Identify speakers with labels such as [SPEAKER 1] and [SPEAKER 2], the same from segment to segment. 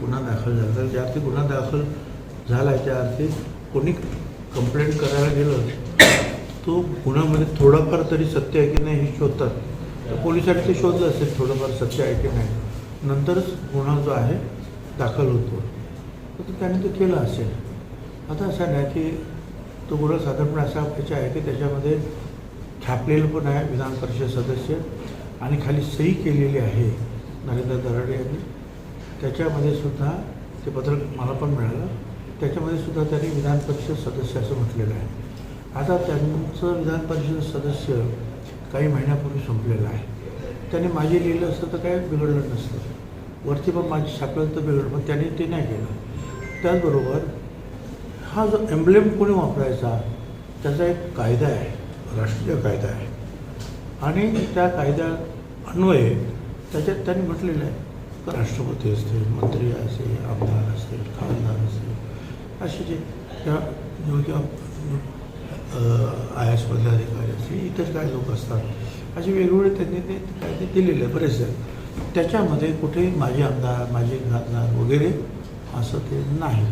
[SPEAKER 1] गुन्हा दाखल झाला. तर ज्या अर्थी गुन्हा दाखल झाला आहे त्या अर्थी कोणी कंप्लेंट करायला गेलं तो गुन्ह्यामध्ये थोडंफार तरी सत्य आहे की नाही हे शोधतात. तर पोलिसांनी ते शोधलं असेल थोडंफार सत्य आहे की नाही. नंतरच गुन्हा जो आहे दाखल होतो. तर त्याने ते केलं असेल. आता असं नाही की तो गुन्हा साधारणपणे असा त्याच्या आहे की त्याच्यामध्ये छापलेलं पण आहे विधान परिषद सदस्य आणि खाली सही केलेली आहे. नरेंद्र दराडे यांनी. त्याच्यामध्ये सुद्धा ते पत्रक मला पण मिळालं. त्याच्यामध्ये सुद्धा त्यांनी विधान परिषद सदस्य असं म्हटलेलं आहे. आता त्यांचं विधान परिषद सदस्य काही महिन्यापूर्वी संपलेलं आहे. त्यांनी माझे लिहिलं असतं तर काय बिघडलं नसतं. वरती पण माझी छापलं तर बिघडलं पण त्यांनी ते नाही केलं. त्याचबरोबर हा जो एम्ब्लेम कोणी वापरायचा त्याचा एक कायदा आहे राष्ट्रीय कायदा आहे. आणि त्या कायद्या अन्वये त्याच्यात त्यांनी म्हटलेलं आहे राष्ट्रपती असतील मंत्री असेल आमदार असतील खासदार असतील असे जे त्या किंवा आय एस मधले अधिकारी असतील इतर काही लोक असतात. असे वेगवेगळे त्यांनी ते कायदे दिलेले आहे बरेच त्याच्यामध्ये कुठे माझे आमदार माझे खासदार वगैरे असं ते नाही.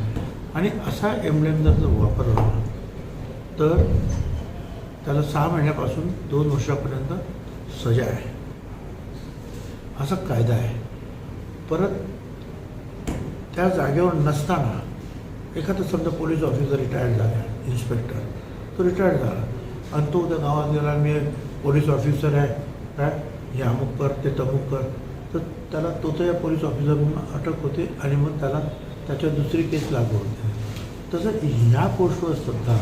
[SPEAKER 1] आणि असा एम्ब्लेम जर जर वापरला तर त्याला सहा महिन्यापासून दोन वर्षापर्यंत सजा आहे. असा कायदा आहे. परत त्या जागेवर नसताना एखादा समजा पोलीस ऑफिसर रिटायर्ड झाला इन्स्पेक्टर तो रिटायर्ड झाला. आणि तो त्या गावात गेला मी पोलीस ऑफिसर आहे काय? हे अमुक कर ते तमुक कर. तर त्याला तो तर या पोलीस ऑफिसर म्हणून अटक होते आणि मग त्याला त्याच्या दुसरी केस लागू होते. तसं ह्या पोस्टवर सुद्धा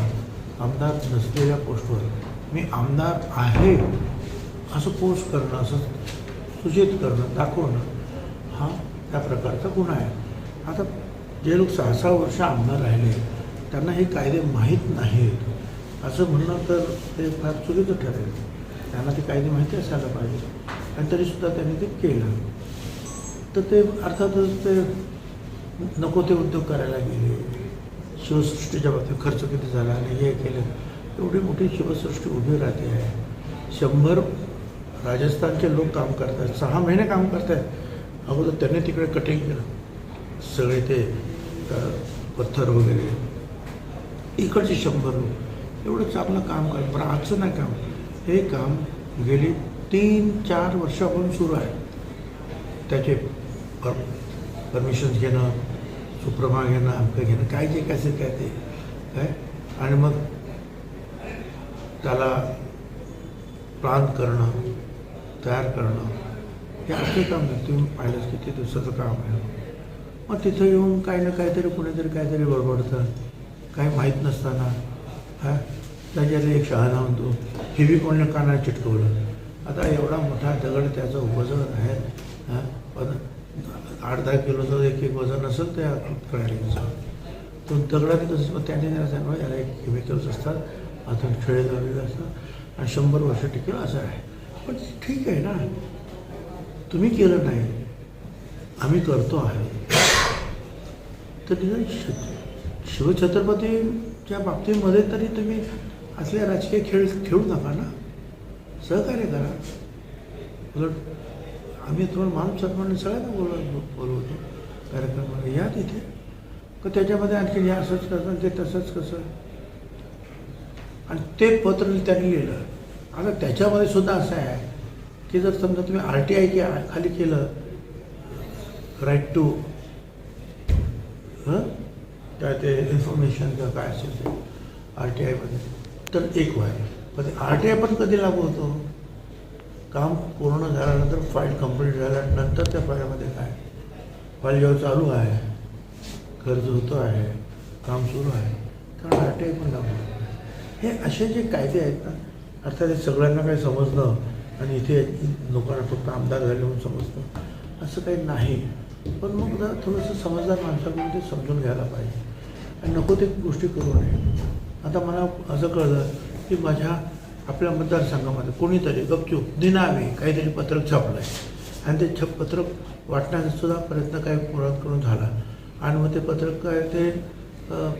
[SPEAKER 1] आमदार नसलेल्या पोस्टवर मी आमदार आहे असं पोस्ट करणं असं सूचित करणं दाखवणं हा त्या प्रकारचा गुन्हा आहे. आता जे लोक सहा सहा वर्ष आमदार राहिले त्यांना हे कायदे माहीत नाहीत. असं म्हणणं तर ते फार चुकीचं ठरेल. त्यांना ते कायदे माहिती असायला पाहिजे. आणि तरीसुद्धा त्यांनी ते केलं. तर ते अर्थातच ते नको ते उद्योग करायला गेले. शिवसृष्टीच्या बाबतीत खर्च किती झाला आणि हे केलं. एवढी मोठी शिवसृष्टी उभी राहते. आहे शंभर राजस्थानचे लोक काम करत आहेत सहा महिने काम करत आहेत अगोदर त्यांनी तिकडे कटिंग केलं. सगळे ते पत्थर वगैरे. इकडचे शंभर लोक. एवढं चांगलं काम करा पण आजचं नाही काम. हे काम गेली तीन चार वर्षापासून सुरू आहे. त्याचे पर परमिशन्स घेणं सुप्रमा घेणं अमकं घेणं काय जे काय काय ते. काय? आणि मग त्याला प्लान करणं तयार करणं. हे असं काम नाही तुम्ही पाहिलंच किती दिवसाचं काम आहे. मग तिथं येऊन काही ना काहीतरी कुणीतरी काहीतरी बडबडतं. काही माहीत नसताना हा? त्याच्यात एक शहाणा म्हणतो. हे बी कोणी कानाला चिटकवलं. आता एवढा मोठा दगड त्याचं वजन आहे हां? पण आठ दहा किलोचं एक एक वजन असेल त्या प्रणालीचं तो दगडाने कसं मग त्याने त्याला याला एक केमिकल्स असतात अजून खेळे लावलेले असतात. आणि शंभर वर्ष टिकेल असं आहे. पण ठीक आहे ना. तुम्ही केलं नाही आम्ही करतो आहे. तर निदान शिवछत्रपतीच्या बाबतीमध्ये तरी तुम्ही असले राजकीय खेळ खेळू नका ना. सहकार्य करा. उलट आम्ही तुम्हाला माणूस सन्मान सगळ्यांना बोलत बोलवतो कार्यक्रमाला. या तिथे. का त्याच्यामध्ये आणखी हे असंच कसं ते तसंच कसं. आणि ते पत्र त्यांनी लिहिलं. आता त्याच्यामध्ये सुद्धा असं आहे की जर समजा तुम्ही आर टी आय खाली केलं राईट टू हं? काय ते इन्फॉर्मेशन किंवा काय असेल ते आर टी आयमध्ये तर एक वाय पण आर टी आय पण कधी लागू होतो? काम पूर्ण झाल्यानंतर फाईल कंप्लीट झाल्यानंतर त्या फाईलमध्ये काय? फाईल जेव्हा चालू आहे खर्च होतो आहे काम सुरू आहे कारण आर टी आय पण लागू होतं. हे असे जे कायदे आहेत ना अर्थात हे सगळ्यांना काही समजणं आणि इथे लोकांना फक्त आमदार झाले म्हणून समजतं. असं काही नाही. पण मग जरा थोडंसं समजदार माणसाकडून ते समजून घ्यायला पाहिजे. आणि नको ते गोष्टी करू नये. आता मला असं कळलं की माझ्या आपल्या मतदारसंघामध्ये कोणीतरी गपचूप दिनावे काहीतरी पत्रक छापलं आहे आणि ते छप पत्रक वाटण्याचा सुद्धा प्रयत्न काही पोरांकडून झाला. आणि मग ते पत्रक काय ते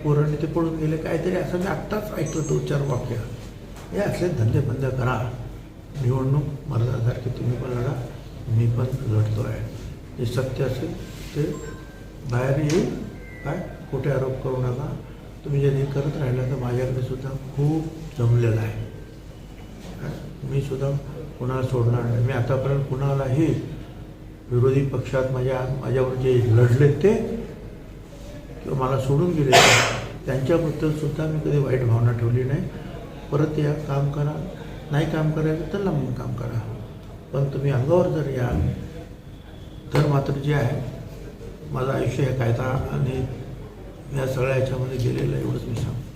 [SPEAKER 1] पोरांनी ते पळून गेले काहीतरी असं मी आत्ताच ऐकलं तो चार वाक्य. हे असले धंदे बंद करा. निवडणूक मर्दासारखी तुम्ही पण लढा मी पण लढतो आहे जे सत्य असेल ते बाहेर येईल. काय? खोटे आरोप करू नका. तुम्ही जे हे करत राहिला तर माझ्याकडे सुद्धा खूप जमलेलं आहे. मी सुद्धा कुणाला सोडणार नाही. मी आतापर्यंत कुणालाही विरोधी पक्षात माझ्या माझ्यावर जे लढले ते किंवा मला सोडून गेले त्यांच्याबद्दल सुद्धा मी कधी वाईट भावना ठेवली नाही. परत या काम करा. नाही काम करायचं तर लांबून काम करा. पण तुम्ही अंगावर जर याल तर मात्र जे आहे माझं आयुष्य हे कायदा आणि या सगळ्या ह्याच्यामध्ये गेलेलं एवढंच मी सांगतो.